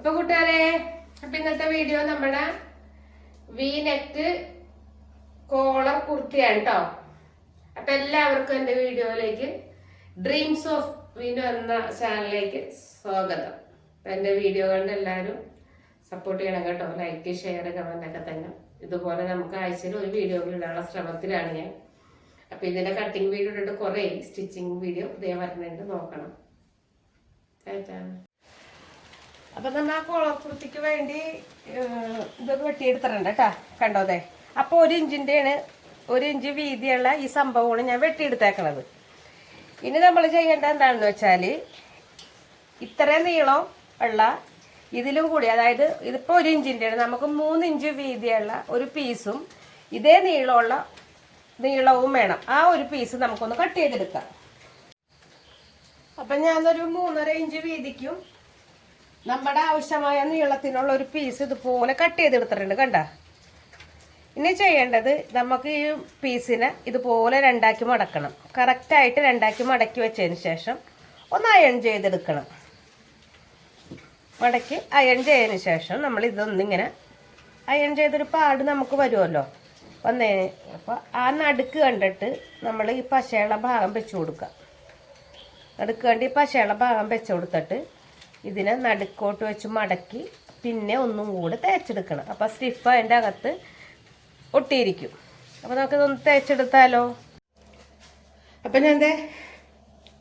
അപ്പൊ കൂട്ടുകാരെ അപ്പൊ ഇന്നത്തെ വീഡിയോ നമ്മുടെ വി നെക്ക് കോളർ കുർത്തിയാണ് കേട്ടോ അപ്പൊ എല്ലാവർക്കും എന്റെ വീഡിയോയിലേക്ക് ഡ്രീംസ് ഓഫ് വിനു എന്ന ചാനലിലേക്ക് സ്വാഗതം. അപ്പൊ എന്റെ വീഡിയോ കണ്ട് എല്ലാവരും സപ്പോർട്ട് ചെയ്യണം കേട്ടോ. ലൈക്ക് ഷെയർ കമന്റ് ഒക്കെ തന്നെ. ഇതുപോലെ നമുക്ക് ആഴ്ചയിൽ ഒരു വീഡിയോ ഇടാനുള്ള ശ്രമത്തിലാണ് ഞാൻ. അപ്പൊ ഇതിന്റെ കട്ടിങ് വീഡിയോ ഇട്ടിട്ട് കുറെ സ്റ്റിച്ചിങ് വീഡിയോ ഇതേ വരുന്നുണ്ട് നോക്കണം. ചേച്ചാ അപ്പൊ നമ്മൾ ആ കോളർക്കുർത്തിക്ക് വേണ്ടി ഇതൊക്കെ വെട്ടിയെടുത്തിട്ടുണ്ട് കേട്ടാ കണ്ടോ അതെ അപ്പൊ ഒരു ഇഞ്ചിന്റെയാണ് ഒരു ഇഞ്ച് വീതിയുള്ള ഈ സംഭവമാണ് ഞാൻ വെട്ടിയെടുത്തേക്കണത്. ഇനി നമ്മൾ ചെയ്യേണ്ട എന്താണെന്ന് വെച്ചാൽ ഇത്രയും നീളം ഉള്ള ഇതിലും കൂടി അതായത് ഇതിപ്പോൾ ഒരു ഇഞ്ചിന്റെയാണ് നമുക്ക് മൂന്ന് ഇഞ്ച് വീതിയുള്ള ഒരു പീസും ഇതേ നീളമുള്ള നീളവും വേണം. ആ ഒരു പീസ് നമുക്കൊന്ന് കട്ട് ചെയ്തെടുക്കാം. അപ്പം ഞാനൊരു മൂന്നര ഇഞ്ച് വീതിക്കും നമ്മുടെ ആവശ്യമായ നീളത്തിനുള്ള ഒരു പീസ് ഇതുപോലെ കട്ട് ചെയ്തെടുത്തിട്ടുണ്ട് കണ്ട? ഇനി ചെയ്യേണ്ടത് നമുക്ക് ഈ പീസിനെ ഇതുപോലെ രണ്ടാക്കി മടക്കണം. കറക്റ്റായിട്ട് രണ്ടാക്കി മടക്കി വെച്ചതിന് ശേഷം ഒന്ന് അയൺ ചെയ്തെടുക്കണം. മടക്കി അയൺ ചെയ്തതിന് ശേഷം നമ്മൾ ഇതൊന്നിങ്ങനെ അയൺ ചെയ്തൊരു പാട് നമുക്ക് വരുമല്ലോ. വന്നേ അപ്പോൾ ആ നടുക്ക് കണ്ടിട്ട് നമ്മൾ ഈ പശയുള്ള ഭാഗം വെച്ച് കൊടുക്കുക. നടുക്ക് കണ്ട് ഈ ഭാഗം വെച്ച് കൊടുത്തിട്ട് ഇതിനെ നടുക്കോട്ട് വെച്ച് മടക്കി പിന്നെ ഒന്നും കൂടെ തേച്ചെടുക്കണം. അപ്പോൾ സ്റ്റിഫ് അതിന്റെ അകത്ത് ഒട്ടിയിരിക്കും. അപ്പോൾ നമുക്കിതൊന്ന് തേച്ചെടുത്താലോ? അപ്പം ഞാൻ എന്തേ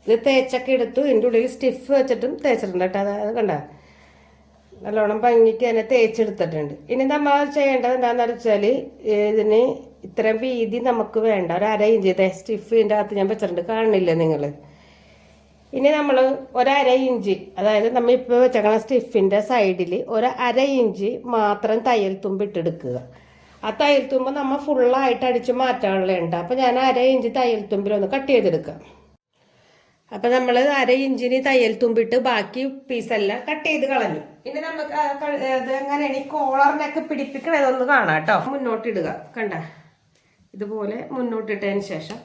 ഇത് തേച്ചൊക്കെ എടുത്തു. ഇതിന്റെ ഉള്ളിൽ സ്റ്റിഫ് വെച്ചിട്ടും തേച്ചിട്ടുണ്ട് കേട്ടോ. അത് കണ്ട? നല്ലോണം ഭംഗിക്ക് തന്നെ തേച്ചെടുത്തിട്ടുണ്ട്. ഇനി നമ്മൾ ചെയ്യേണ്ടത് എന്താണെന്ന് വെച്ചാൽ ഇതിന് ഇത്രയും വീതി നമുക്ക് വേണ്ട. ഒരു അര ഇഞ്ച്. സ്റ്റിഫ് ഇതിന്റെ അകത്ത് ഞാൻ വെച്ചിട്ടുണ്ട്. കാണില്ല നിങ്ങൾ? ഇനി നമ്മൾ ഒരര ഇഞ്ച് അതായത് നമ്മൾ ഇപ്പോൾ വെച്ചേക്കണ സ്റ്റിഫിന്റെ സൈഡിൽ ഒരു അര ഇഞ്ച് മാത്രം തയ്യൽ തുമ്പ് ഇട്ടെടുക്കുക. ആ തയ്യൽ തുമ്പ് നമ്മൾ ഫുള്ളായിട്ട് അടിച്ച് മാറ്റാനുള്ളതുണ്ട് അപ്പോൾ ഞാൻ അര ഇഞ്ച് തയ്യൽ തുമ്പിലൊന്ന് കട്ട് ചെയ്തെടുക്കാം. അപ്പം നമ്മൾ അര ഇഞ്ചിന് തയ്യൽ തുമ്പിട്ട് ബാക്കി പീസെല്ലാം കട്ട് ചെയ്ത് കളഞ്ഞു. ഇനി നമുക്ക് അത് എങ്ങനെയാണ്? ഈ കോളറിനൊക്കെ പിടിപ്പിക്കണതൊന്ന് കാണാം കേട്ടോ. മുന്നോട്ടിടുക കണ്ട? ഇതുപോലെ മുന്നോട്ടിട്ടതിന് ശേഷം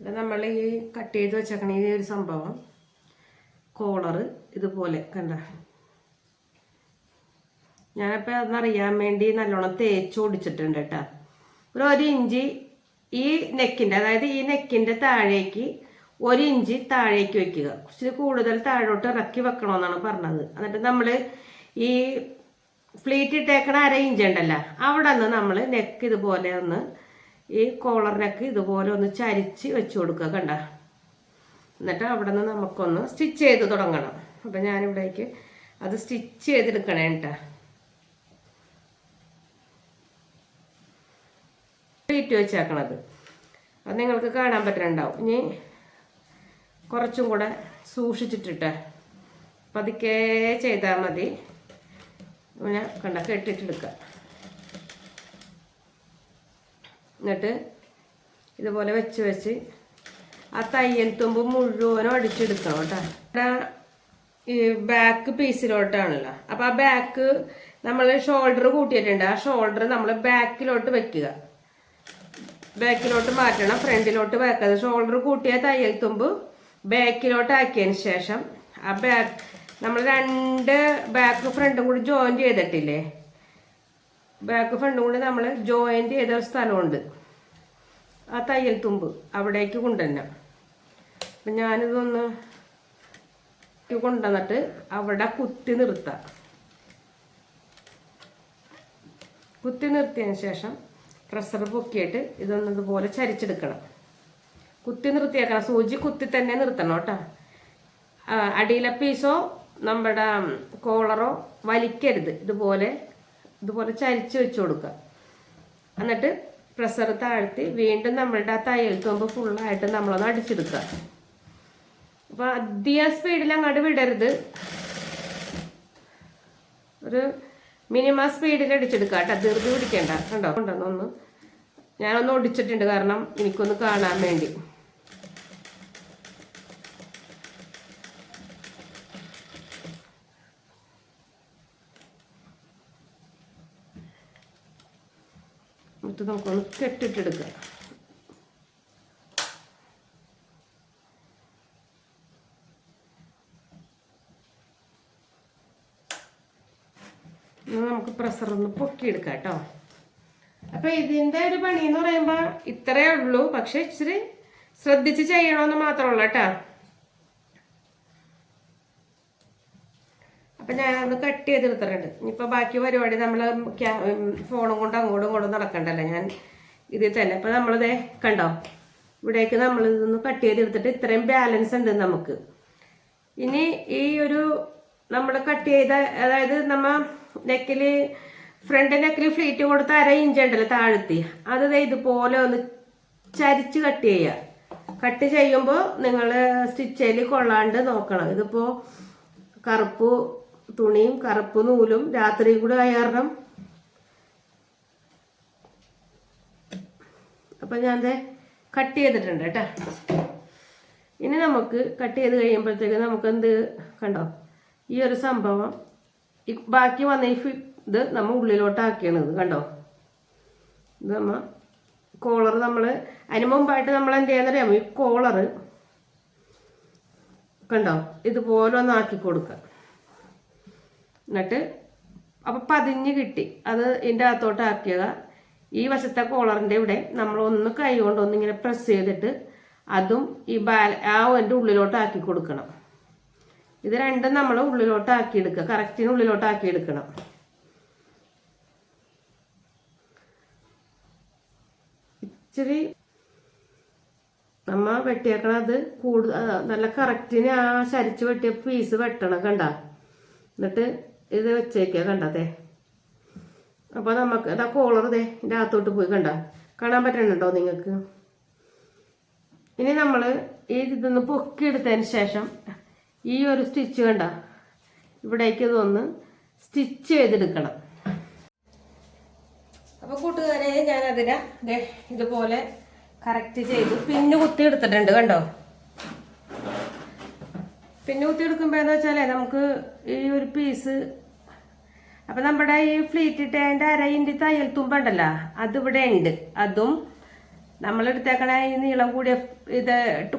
ഇത് നമ്മൾ ഈ കട്ട് ചെയ്ത് വെച്ചേക്കണ ഈ ഒരു സംഭവം. കോളറ് ഇതുപോലെ കണ്ട. ഞാനപ്പോൾ അതൊന്നറിയാൻ വേണ്ടി നല്ലോണം തേച്ച് ഓടിച്ചിട്ടുണ്ട് കേട്ടോ. ഒരു ഒരു ഇഞ്ച് ഈ നെക്കിന്റെ അതായത് ഈ നെക്കിന്റെ താഴേക്ക് ഒരു ഇഞ്ച് താഴേക്ക് വെക്കുക. കുറച്ച് കൂടുതൽ താഴോട്ട് ഇറക്കി വെക്കണമെന്നാണ് പറഞ്ഞത്. എന്നിട്ട് നമ്മൾ ഈ ഫ്ലീറ്റ് ഇട്ടേക്കണ അര ഇഞ്ച് ഉണ്ടല്ലോ അവിടെ നിന്ന് നമ്മൾ നെക്ക് ഇതുപോലെ ഒന്ന് ഈ കോളർ നെക്ക് ഇതുപോലെ ഒന്ന് ചരിച്ച് വെച്ച് കൊടുക്കുക കണ്ട? എന്നിട്ട് അവിടെ നിന്ന് നമുക്കൊന്ന് സ്റ്റിച്ച് ചെയ്ത് തുടങ്ങണം. അപ്പം ഞാനിവിടേക്ക് അത് സ്റ്റിച്ച് ചെയ്തെടുക്കണേ കേട്ടോ പ്ലീറ്റ് വെച്ചേക്കണത്. അത് നിങ്ങൾക്ക് കാണാൻ പറ്റുന്നുണ്ടാവും. ഇനി കുറച്ചും കൂടെ സൂക്ഷിച്ചിട്ടിട്ട് പതുക്കെ ചെയ്താൽ മതി. ഞാൻ കണ്ട കെട്ടിട്ടെടുക്കുക എന്നിട്ട് ഇതുപോലെ വെച്ച് വെച്ച് ആ തയ്യൽ തുമ്പ് മുഴുവനും അടിച്ചെടുക്കണം കേട്ടോ. ഈ ബാക്ക് പീസിലോട്ടാണല്ലോ അപ്പം ആ ബാക്ക് നമ്മൾ ഷോൾഡർ കൂട്ടിയിട്ടുണ്ട്. ആ ഷോൾഡർ നമ്മൾ ബാക്കിലോട്ട് വെക്കുക. ബാക്കിലോട്ട് മാറ്റണം ഫ്രണ്ടിലോട്ട് വെക്കാതെ ഷോൾഡർ കൂട്ടിയ തയ്യൽ തുമ്പ് ബാക്കിലോട്ട് ആക്കിയതിന് ശേഷം ആ ബാക്ക് നമ്മൾ രണ്ട് ബാക്ക് ഫ്രണ്ടും കൂടി ജോയിൻ ചെയ്തിട്ടില്ലേ? ബാക്ക് ഫ്രണ്ടും കൂടി നമ്മൾ ജോയിന്റ് ചെയ്ത ഒരു സ്ഥലമുണ്ട്. ആ തയ്യൽ തുമ്പ് അവിടേക്ക് കൊണ്ടുതന്നെ അപ്പം ഞാനിതൊന്ന് കൊണ്ടുവന്നിട്ട് അവിടെ കുത്തി നിർത്താം. കുത്തി നിർത്തിയതിന് ശേഷം പ്രഷർ പൊക്കിയിട്ട് ഇതൊന്ന് ഇതുപോലെ ചരിച്ചെടുക്കണം. കുത്തി നിർത്തിയേക്കണം. സൂചി കുത്തി തന്നെ നിർത്തണം കേട്ടോ. അടിയിലെ പീസോ നമ്മുടെ കോളറോ വലിക്കരുത്. ഇതുപോലെ ഇതുപോലെ ചരിച്ച് വെച്ച് കൊടുക്കുക. എന്നിട്ട് പ്രഷർ താഴ്ത്തി വീണ്ടും നമ്മളുടെ ആ തയ്യൽ തുമ്പ് ഫുള്ളായിട്ട് നമ്മളൊന്ന് അടിച്ചെടുക്കുക. അപ്പോൾ അധിക സ്പീഡിൽ അങ്ങോട്ട് വിടരുത്. ഒരു മിനിമം സ്പീഡിൽ അടിച്ചെടുക്കുക കേട്ടോ. ധൃതി പിടിക്കണ്ട. കണ്ടോ? ഉണ്ടെന്ന് ഒന്ന് ഞാനൊന്ന് ഒടിച്ചിട്ടുണ്ട്. കാരണം എനിക്കൊന്ന് കാണാൻ വേണ്ടി. എന്നിട്ട് നമുക്കൊന്ന് കെട്ടിട്ടെടുക്കുക നമുക്ക് പ്രഷർ ഒന്ന് പൊക്കിയെടുക്കാം കേട്ടോ. അപ്പൊ ഇതിന്റെ ഒരു പണി എന്ന് പറയുമ്പോ ഇത്രേ ഉള്ളൂ. പക്ഷെ ഇച്ചിരി ശ്രദ്ധിച്ച് ചെയ്യണമെന്ന് മാത്രമുള്ളൂ കേട്ടോ. അപ്പൊ ഒന്ന് കട്ട് ചെയ്തെടുത്തിട്ടുണ്ട് ഇനിയിപ്പോൾ ബാക്കി പരിപാടി നമ്മൾ ഫോണും കൊണ്ട് അങ്ങോട്ടും ഇങ്ങോട്ടും നടക്കണ്ടല്ലോ. ഞാൻ ഇതിൽ തന്നെ. അപ്പം നമ്മളിതേ കണ്ടോ? ഇവിടേക്ക് നമ്മൾ ഇതൊന്ന് കട്ട് ചെയ്തെടുത്തിട്ട് ഇത്രയും ബാലൻസ് ഉണ്ട് നമുക്ക്. ഇനി ഈ ഒരു നമ്മൾ കട്ട് ചെയ്ത അതായത് നമ്മൾ നെക്കിൽ ഫ്രണ്ട് നെക്കിൽ ഫ്ലീറ്റ് കൊടുത്ത അര ഇഞ്ച് ഉണ്ടല്ലോ താഴ്ത്തി. അത് ഇതുപോലെ ഒന്ന് ചരിച്ച് കട്ട് ചെയ്യുക കട്ട് ചെയ്യുമ്പോൾ നിങ്ങൾ സ്റ്റിച്ചയിൽ കൊള്ളാണ്ട് നോക്കണം. ഇതിപ്പോൾ കറുപ്പ് തുണിയും കറുപ്പ് നൂലും രാത്രി കൂടെ ആയ കാരണം. അപ്പം ഞാൻ കട്ട് ചെയ്തിട്ടുണ്ട് കേട്ടോ. ഇനി നമുക്ക് കട്ട് ചെയ്ത് കഴിയുമ്പോഴത്തേക്ക് നമുക്ക് എന്ത് കണ്ടോ? ഈ ഒരു സംഭവം ബാക്കി വന്ന ഈ ഇത് നമ്മൾ ഇത് കണ്ടോ? ഇത് നമ്മ കോളർ നമ്മൾ അതിന് മുമ്പായിട്ട് നമ്മൾ എന്ത് ചെയ്യാന്നറിയാമോ ഈ കോളർ കണ്ടോ? ഇതുപോലെ ഒന്ന് ആക്കി കൊടുക്കുക. എന്നിട്ട് അപ്പം പതിഞ്ഞ് കിട്ടി. അത് ഇതിന്റെ അകത്തോട്ട് ആക്കിയത്. ഈ വശത്തെ കോളറിന്റെ ഇവിടെ നമ്മൾ ഒന്ന് കൈ കൊണ്ട് ഒന്നിങ്ങനെ പ്രസ് ചെയ്തിട്ട് അതും ഈ ബാല ആ എന്റെ ഉള്ളിലോട്ട് ആക്കി കൊടുക്കണം. ഇത് രണ്ടും നമ്മൾ ഉള്ളിലോട്ട് ആക്കിയെടുക്കുക കറക്റ്റിന് ഉള്ളിലോട്ട് ആക്കിയെടുക്കണം ഇച്ചിരി നമ്മ വെട്ടിയേക്കണത് കൂടുതൽ നല്ല കറക്റ്റിന് ആ ശരിച്ച് വെട്ടിയ പീസ് വെട്ടണം കണ്ട? എന്നിട്ട് ഇത് വെച്ചേക്കുക കണ്ടതേ. അപ്പോൾ നമുക്ക് ഇതാ കോളർ ദേ ഇതിന്റെ അകത്തോട്ട് പോയി കണ്ട. കാണാൻ പറ്റണുണ്ടോ നിങ്ങൾക്ക്? ഇനി നമ്മൾ ഈ ഇതൊന്ന് പൊക്കിയെടുത്തതിന് ശേഷം ഈ ഒരു സ്റ്റിച്ച് കണ്ട. ഇവിടേക്ക് ഇതൊന്ന് സ്റ്റിച്ച് ചെയ്തെടുക്കണം. അപ്പോൾ കൂട്ടുകാരെ ഞാനതിനെ ദേ ഇതുപോലെ കറക്റ്റ് ചെയ്ത്. പിന്നെ കുത്തി എടുത്തിട്ടുണ്ട് കണ്ടോ? പിന്നെ കുത്തി എടുക്കുമ്പോൾ എന്താ വെച്ചാലേ നമുക്ക് ഈ ഒരു പീസ് അപ്പം നമ്മുടെ ഈ ഫ്ലീറ്റ് ഇട്ടതിന്റെ അര ഇഞ്ച് തയ്യൽ തുമ്പുണ്ടല്ലോ അതിവിടെ ഉണ്ട്. അതും നമ്മൾ എടുത്തേക്കണ ഈ നീളം കൂടിയ ഇത്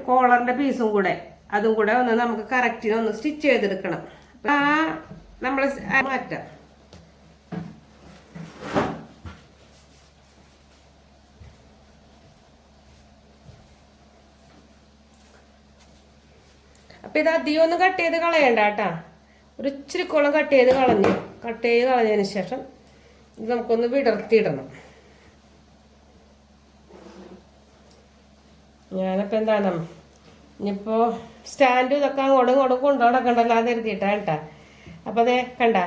കോളറിന്റെ പീസും കൂടെ അതും കൂടെ ഒന്ന് നമുക്ക് കറക്റ്റിന് ഒന്ന് സ്റ്റിച്ച് ചെയ്തെടുക്കണം. ആ നമ്മൾ മാറ്റാം. അപ്പം ഇത് അധികം ഒന്ന് കട്ട് ചെയ്ത് കളയണ്ട കേട്ടാ. ഒരു ഇച്ചിരി കുളം കട്ട് ചെയ്ത് കളഞ്ഞ് കട്ട് ചെയ്ത് കളഞ്ഞതിന് ശേഷം ഇത് നമുക്കൊന്ന് വിടർത്തിയിടണം. ഞാനപ്പോൾ എന്താണ് ഇനിയിപ്പോൾ സ്റ്റാൻഡ് ഇതൊക്കെ അങ്ങോട്ടും ഇങ്ങോട്ടും കൊണ്ടു നടക്കണ്ടല്ലോ അത് എഴുതിയിട്ടാ കേട്ടാ. അപ്പോൾ അതെ കണ്ട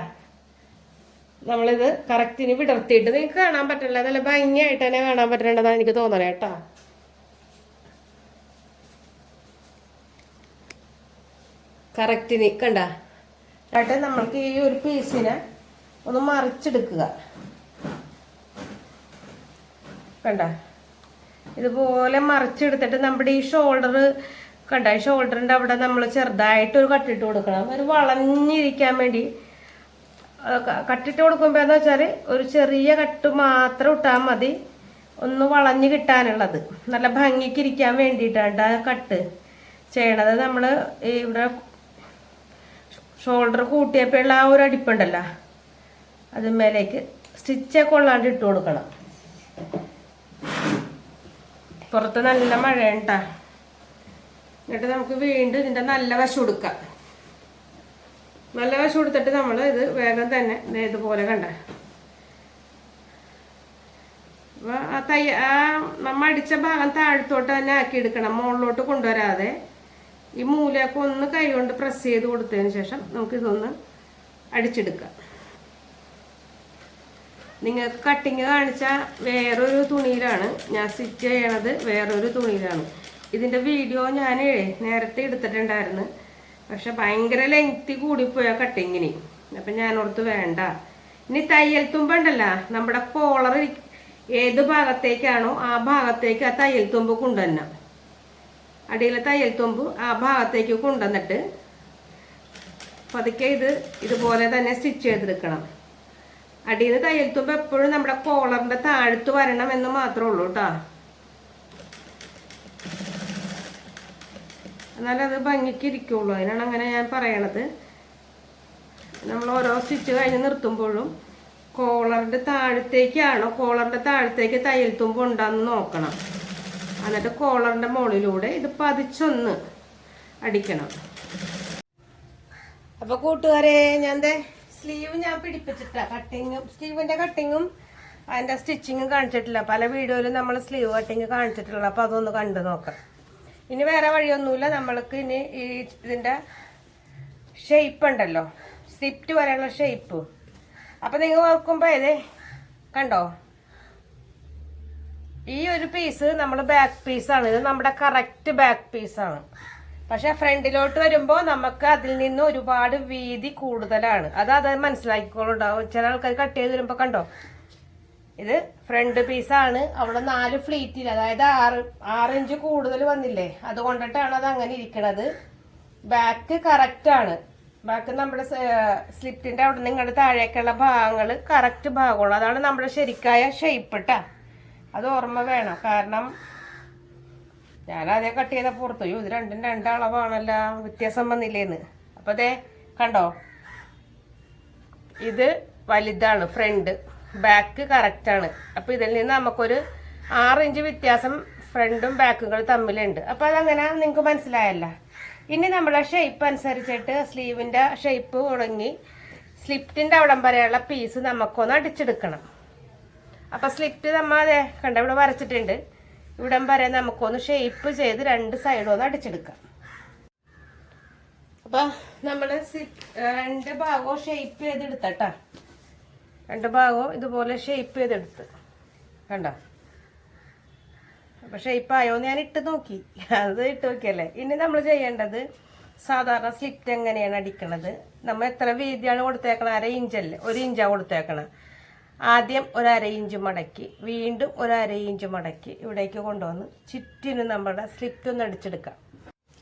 നമ്മളിത് കറക്റ്റിന് വിടർത്തിയിട്ട് നിങ്ങൾക്ക് കാണാൻ പറ്റില്ല നല്ല ഭംഗിയായിട്ട് തന്നെ കാണാൻ പറ്റേണ്ടതാണ് എനിക്ക് തോന്നണേ കേട്ടാ. കറക്റ്റിന് കണ്ട എന്നിട്ട് നമ്മൾക്ക് ഈ ഒരു പീസിനെ ഒന്ന് മറിച്ചെടുക്കുക. കണ്ട? ഇതുപോലെ മറിച്ചെടുത്തിട്ട് നമ്മുടെ ഈ ഷോൾഡർ കണ്ട? ഈ ഷോൾഡറിന്റെ അവിടെ നമ്മൾ ചെറുതായിട്ട് ഒരു കട്ടിട്ട് കൊടുക്കണം. ഒരു വളഞ്ഞിരിക്കാൻ വേണ്ടി. കട്ടിട്ട് കൊടുക്കുമ്പോൾ എന്താ വെച്ചാൽ ഒരു ചെറിയ കട്ട് മാത്രം ഇട്ടാൽ മതി. ഒന്ന് വളഞ്ഞ് കിട്ടാനുള്ളത്. നല്ല ഭംഗിക്ക് ഇരിക്കാൻ വേണ്ടിയിട്ടാണ് കട്ട് ചെയ്യണത്. നമ്മൾ ഇവിടെ ഷോൾഡർ കൂട്ടിയപ്പോഴുള്ള ആ ഒരു അടിപ്പുണ്ടല്ലോ. അത് മേലേക്ക് സ്റ്റിച്ചൊക്കെ കൊള്ളാണ്ട് ഇട്ട് കൊടുക്കണം. പുറത്ത് നല്ല മഴയുണ്ടാ എന്നിട്ട് നമുക്ക് വീണ്ടും ഇതിന്റെ നല്ല വശം കൊടുക്കാം നല്ല വശം കൊടുത്തിട്ട് നമ്മൾ ഇത് വേഗം തന്നെ ഇതുപോലെ കണ്ട. അപ്പോൾ ആ തയ്യ ആ നമ്മ അടിച്ച ഭാഗം താഴത്തോട്ട് തന്നെ ആക്കി എടുക്കണം മുകളിലോട്ട് കൊണ്ടുവരാതെ ഈ മൂലയൊക്കെ ഒന്ന് കൈ കൊണ്ട് പ്രസ് ചെയ്ത് കൊടുത്തതിന് ശേഷം നമുക്ക് ഇതൊന്ന് അടിച്ചെടുക്കാം. നിങ്ങൾക്ക് കട്ടിങ് കാണിച്ച വേറൊരു തുണിയിലാണ്. ഞാൻ സ്റ്റിച്ച് ചെയ്യണത് വേറൊരു തുണിയിലാണ്. ഇതിന്റെ വീഡിയോ ഞാൻ നേരത്തെ എടുത്തിട്ടുണ്ടായിരുന്നു. പക്ഷെ ഭയങ്കര ലെങ്തി കൂടിപ്പോയ കട്ടിങ്ങിന് അപ്പം ഞാൻ ഓർത്ത് വേണ്ട. ഇനി തയ്യൽ തുമ്പുണ്ടല്ല നമ്മുടെ കോളർ ഏത് ഭാഗത്തേക്കാണോ ആ ഭാഗത്തേക്ക് ആ തയ്യൽ തുമ്പ് കൊണ്ടുവരണം. അടിയിലെ തയ്യൽ തുമ്പ് ആ ഭാഗത്തേക്ക് കൊണ്ടുവന്നിട്ട് പതുക്കെ ഇത് ഇതുപോലെ തന്നെ സ്റ്റിച്ച് ചെയ്തെടുക്കണം. അടിയിൽ തയ്യൽ തുമ്പ് എപ്പോഴും നമ്മുടെ കോളറിന്റെ താഴത്ത് വരണം എന്ന് മാത്രമേ ഉള്ളൂ കേട്ടോ എന്നാലും അത് ഭംഗിക്ക് ഇരിക്കുള്ളൂ. അതിനാണ് അങ്ങനെ ഞാൻ പറയണത്. നമ്മൾ ഓരോ സ്റ്റിച്ച് കഴിഞ്ഞ് നിർത്തുമ്പോഴും കോളറിന്റെ താഴത്തേക്കാണോ കോളറിന്റെ താഴത്തേക്ക് തയ്യൽ തുമ്പ് ഉണ്ടെന്ന് നോക്കണം. എന്നിട്ട് കോളറിന്റെ മുകളിലൂടെ ഇത് പതിച്ചൊന്ന് അടിക്കണം. അപ്പൊ കൂട്ടുകാരെ ഞാൻ ദേ സ്ലീവ് ഞാൻ പിടിപ്പിച്ചിട്ടാ കട്ടിങ്ങും സ്ലീവിന്റെ കട്ടിങ്ങും അതിന്റെ സ്റ്റിച്ചിങ്ങും കാണിച്ചിട്ടില്ല. പല വീഡിയോയിലും നമ്മൾ സ്ലീവ് കട്ടിങ് കാണിച്ചിട്ടുള്ള അപ്പൊ അതൊന്ന് കണ്ടു നോക്കാം. ഇനി വേറെ വഴിയൊന്നുമില്ല. നമ്മൾക്ക് ഇനി ഈ ഇതിന്റെ ഷേപ്പ് ഉണ്ടല്ലോ. സ്ലിപ്റ്റ് വരെയുള്ള ഷേപ്പ് അപ്പൊ നിങ്ങൾ ഓർക്കുമ്പോ ഏതേ? കണ്ടോ? ഈ ഒരു പീസ് നമ്മൾ ബാക്ക് പീസാണ് ഇത് നമ്മുടെ കറക്റ്റ് ബാക്ക് പീസാണ് പക്ഷെ ഫ്രണ്ടിലോട്ട് വരുമ്പോൾ നമുക്ക് അതിൽ നിന്ന് ഒരുപാട് വീതി കൂടുതലാണ്. അത് അത് മനസ്സിലാക്കിക്കോളുണ്ടാവും ചില ആൾക്കാർ കട്ട് ചെയ്ത് വരുമ്പോൾ കണ്ടോ? ഇത് ഫ്രണ്ട് പീസാണ് അവിടെ നാല് ഫ്ലീറ്റിൽ അതായത് ആറ് ആറ് ഇഞ്ച് കൂടുതൽ വന്നില്ലേ? അതുകൊണ്ടിട്ടാണ് അത് അങ്ങനെ ഇരിക്കണത്. ബാക്ക് കറക്റ്റ് ആണ്. ബാക്ക് നമ്മുടെ സ്ലിപ്പിന്റെ അവിടെ നിങ്ങളുടെ താഴേക്കുള്ള ഭാഗങ്ങൾ കറക്റ്റ് ഭാഗമുള്ളൂ അതാണ് നമ്മുടെ ശരിക്കായ ഷേപ്പ് അത് ഓർമ്മ വേണം. കാരണം ഞാൻ അതേ കട്ട് ചെയ്ത പുറത്തു. ഇത് രണ്ടും രണ്ടളവാണല്ലോ വ്യത്യാസം വന്നില്ലേന്ന്. അപ്പോൾ അതെ കണ്ടോ? ഇത് വലുതാണ് ഫ്രണ്ട് ബാക്ക് കറക്റ്റ് ആണ്. അപ്പൊ ഇതിൽ നിന്ന് നമുക്കൊരു ഇഞ്ച് വ്യത്യാസം ഫ്രണ്ടും ബാക്കുകൾ തമ്മിലുണ്ട്. അപ്പോൾ അതങ്ങനെ നിങ്ങൾക്ക് മനസ്സിലായല്ല. ഇനി നമ്മുടെ ഷേപ്പ് അനുസരിച്ചിട്ട് സ്ലീവിന്റെ ഷേപ്പ് ഉണങ്ങി സ്ലിപ്റ്റിന്റെ അവിടം വരെയുള്ള പീസ് നമുക്കൊന്ന് അടിച്ചെടുക്കണം. അപ്പൊ സ്ലിപ്പ് നമ്മ അതെ കണ്ട ഇവിടെ വരച്ചിട്ടുണ്ട്. ഇവിടം വരെ നമുക്കൊന്ന് ഷേപ്പ് ചെയ്ത് രണ്ട് സൈഡും ഒന്ന് അടിച്ചെടുക്കാം. അപ്പൊ നമ്മൾ രണ്ട് ഭാഗവും ഷേപ്പ് ചെയ്തെടുത്തട്ടാ രണ്ട് ഭാഗവും ഇതുപോലെ ഷേപ്പ് ചെയ്തെടുത്ത്. കണ്ടോ? അപ്പൊ ഷേപ്പ് ആയോന്ന് ഞാൻ ഇട്ട് നോക്കി. അത് ഇട്ട് നോക്കിയല്ലേ? ഇനി നമ്മൾ ചെയ്യേണ്ടത് സാധാരണ സ്ലിറ്റ് എങ്ങനെയാണ് അടിക്കണത്? നമ്മൾ എത്ര വീതിയാണ് കൊടുത്തേക്കണത്? അര ഇഞ്ചല്ലേ ഒരു ഇഞ്ചാണ് കൊടുത്തേക്കണത്. ആദ്യം ഒരു അര ഇഞ്ച് മടക്കി വീണ്ടും ഒരു അര ഇഞ്ച് മടക്കി ഇവിടേക്ക് കൊണ്ടുവന്ന് ചുറ്റിന് നമ്മുടെ സ്ലിറ്റ് ഒന്ന് അടിച്ചെടുക്കാം.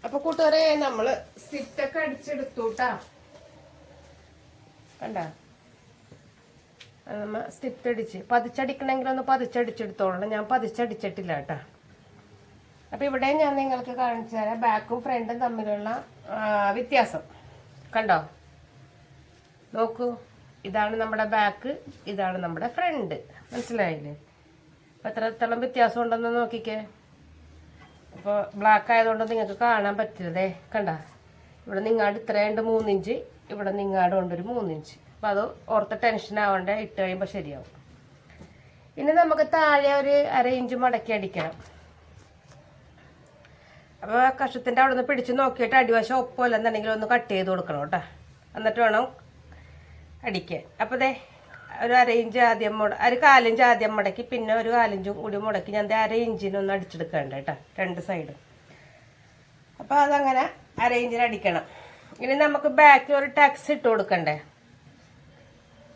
അപ്പൊ കൂട്ടുകാരെ നമ്മൾ സ്ലിറ്റൊക്കെ അടിച്ചെടുത്തൂട്ടാ കണ്ട? നമ്മ സ്ലിറ്റ് അടിച്ച്. പതിച്ചടിക്കണമെങ്കിൽ ഒന്ന് പതിച്ചടിച്ചെടുത്തോളണം. ഞാൻ പതിച്ചടിച്ചിട്ടില്ല കേട്ടാ അപ്പൊ ഇവിടെ ഞാൻ നിങ്ങൾക്ക് കാണിച്ചു തരാം ബാക്കും ഫ്രണ്ടും തമ്മിലുള്ള വ്യത്യാസം. കണ്ടോ? നോക്കൂ. ഇതാണ് നമ്മുടെ ബാക്ക് ഇതാണ് നമ്മുടെ ഫ്രണ്ട് മനസ്സിലായില്ലേ? അപ്പൊ എത്രത്തോളം വ്യത്യാസം ഉണ്ടെന്ന് നോക്കിക്കേ. അപ്പോൾ ബ്ലാക്ക് ആയതുകൊണ്ട് നിങ്ങൾക്ക് കാണാൻ പറ്റരുതേ കണ്ട? ഇവിടെ നിങ്ങാട് ഇത്രയുണ്ട് മൂന്നിഞ്ച് ഇവിടെ നിങ്ങാട് കൊണ്ടൊരു മൂന്നിഞ്ച്. അപ്പം അത് ഓർത്ത് ടെൻഷൻ ആവണ്ട ഇട്ട് കഴിയുമ്പോൾ ശരിയാവും. ഇനി നമുക്ക് താഴെ ഒരു അര ഇഞ്ച് മടക്കി അടിക്കണം. അപ്പോൾ കഷത്തിന്റെ അവിടെ നിന്ന് പിടിച്ച് നോക്കിയിട്ട് അടിവശം ഒപ്പമല്ല എന്നുണ്ടെങ്കിൽ ഒന്ന് കട്ട് ചെയ്ത് കൊടുക്കണം കേട്ടോ. എന്നിട്ട് വേണം അടിക്കാൻ അപ്പോൾ ദേ ഒരു അര ഇഞ്ച് ആദ്യം മുട ഒരു കാലിഞ്ച് ആദ്യം മുടക്കി പിന്നെ ഒരു കാലിഞ്ചും കൂടി മുടക്കി. ഞാൻ അര ഇഞ്ചിനൊന്ന് അടിച്ചെടുക്കണ്ട കേട്ടോ രണ്ട് സൈഡും. അപ്പോൾ അതങ്ങനെ അര ഇഞ്ചിന് അടിക്കണം. ഇനി നമുക്ക് ബാക്കിൽ ഒരു ടാക്സ് ഇട്ട് കൊടുക്കണ്ടേ?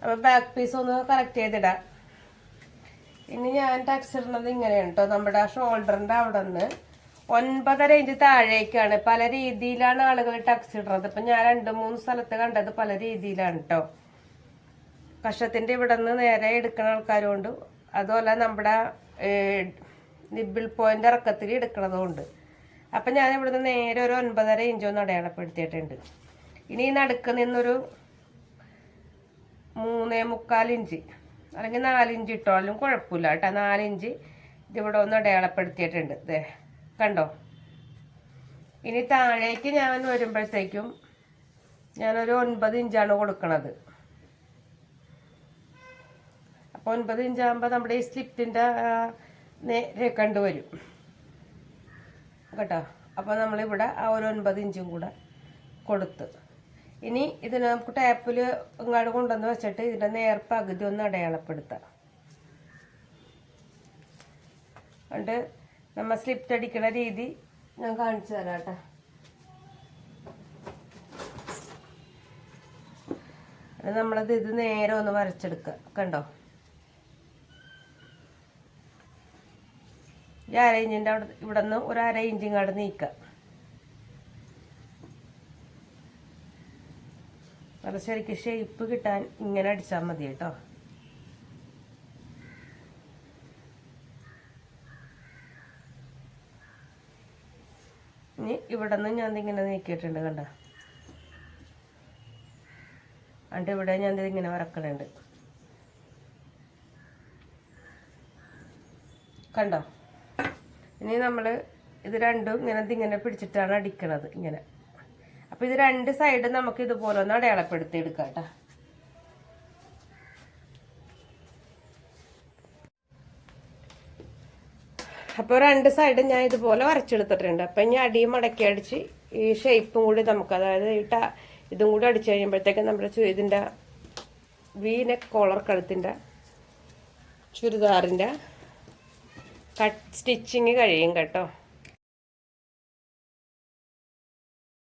അപ്പോൾ ബാക്ക് പീസ് ഒന്ന് കറക്റ്റ് ചെയ്തിടാം. ഇനി ഞാൻ ടാക്സ് ഇടുന്നത് ഇങ്ങനെയാണ് കേട്ടോ നമ്മുടെ ഷോൾഡറിന്റെ അവിടെ നിന്ന് ഒൻപതര ഇഞ്ച് താഴേക്കാണ്. പല രീതിയിലാണ് ആളുകൾ ടക്സ് ഇടുന്നത്. ഇപ്പം ഞാൻ രണ്ട് മൂന്ന് സ്ഥലത്ത് കണ്ടത് പല രീതിയിലാണ് കേട്ടോ കഷത്തിന്റെ ഇവിടെ നിന്ന് നേരെ എടുക്കുന്ന ആൾക്കാരുണ്ട്. അതുപോലെ നമ്മുടെ നിബിൾ പോയിന്റ് ഇറക്കത്തിൽ എടുക്കണതുകൊണ്ട് അപ്പം ഞാൻ ഇവിടുന്ന് നേരെ ഒരു ഒൻപതര ഇഞ്ചൊന്ന് അടയാളപ്പെടുത്തിയിട്ടുണ്ട് ഇനി ഈ നടുക്ക് നിന്നൊരു മൂന്നേ മുക്കാൽ ഇഞ്ച് അല്ലെങ്കിൽ നാലിഞ്ച് ഇട്ടോളും കുഴപ്പമില്ല കേട്ടോ. നാലിഞ്ച് ഇതിവിടെ ഒന്ന് അടയാളപ്പെടുത്തിയിട്ടുണ്ട് ദേ കണ്ടോ? ഇനി താഴേക്ക് ഞാൻ വരുമ്പോഴത്തേക്കും ഞാനൊരു ഒൻപത് ഇഞ്ചാണ് കൊടുക്കണത്. ഒൻപത് ഇഞ്ചാകുമ്പോൾ നമ്മുടെ ഈ സ്ലിപ്പിന്റെ നേരെ കണ്ടുവരും കേട്ടോ? അപ്പോൾ നമ്മളിവിടെ ആ ഒരു ഒൻപത് ഇഞ്ചും കൂടെ കൊടുത്ത്. ഇനി ഇതിന് നമുക്ക് ടാപ്പിൽ ഇങ്ങോട്ട് കൊണ്ടുവന്ന് വെച്ചിട്ട് ഇതിന്റെ നേർ ഒന്ന് അടയാളപ്പെടുത്താം. അതുകൊണ്ട് നമ്മൾ സ്ലിപ്റ്റ് അടിക്കുന്ന രീതി ഞാൻ കാണിച്ചു തരാം കേട്ടോ. നമ്മളത് ഇത് നേരെ ഒന്ന് വരച്ചെടുക്കുക കണ്ടോ? ഈ അര ഇഞ്ചിന്റെ അവിടെ ഇവിടെ നിന്ന് ഒരു അര ഇഞ്ചും കട നീക്കുക. അത് ശരിക്ക് ഷേപ്പ് കിട്ടാൻ ഇങ്ങനെ അടിച്ചാൽ മതി കേട്ടോ. ഇനി ഇവിടെ നിന്ന് ഞാൻ ഇങ്ങനെ നീക്കിയിട്ടുണ്ട് കണ്ട? എന്നിട്ട് ഇവിടെ ഞാൻ ഇതിങ്ങനെ വരക്കലുണ്ട് കണ്ടോ? ഇനി നമ്മൾ ഇത് രണ്ടും ഇങ്ങനെ ഇതിങ്ങനെ പിടിച്ചിട്ടാണ് അടിക്കണത് ഇങ്ങനെ. അപ്പോൾ ഇത് രണ്ട് സൈഡും നമുക്ക് ഇതുപോലെ ഒന്ന് അടയാളപ്പെടുത്തി എടുക്കാം കേട്ടോ അപ്പോൾ രണ്ട് സൈഡും ഞാൻ ഇതുപോലെ വരച്ചെടുത്തിട്ടുണ്ട്. അപ്പം ഇനി അടിയും മടക്കി അടിച്ച് ഈ ഷേപ്പും കൂടി നമുക്ക് അതായത് ഈ ട ഇതും കൂടി അടിച്ചു കഴിയുമ്പോഴത്തേക്കും നമ്മുടെ ഇതിന്റെ വീനെ കോളർ കഴുത്തിന്റെ ചുരിദാറിന്റെ കട്ട് സ്റ്റിച്ചിങ് കഴിയും കേട്ടോ.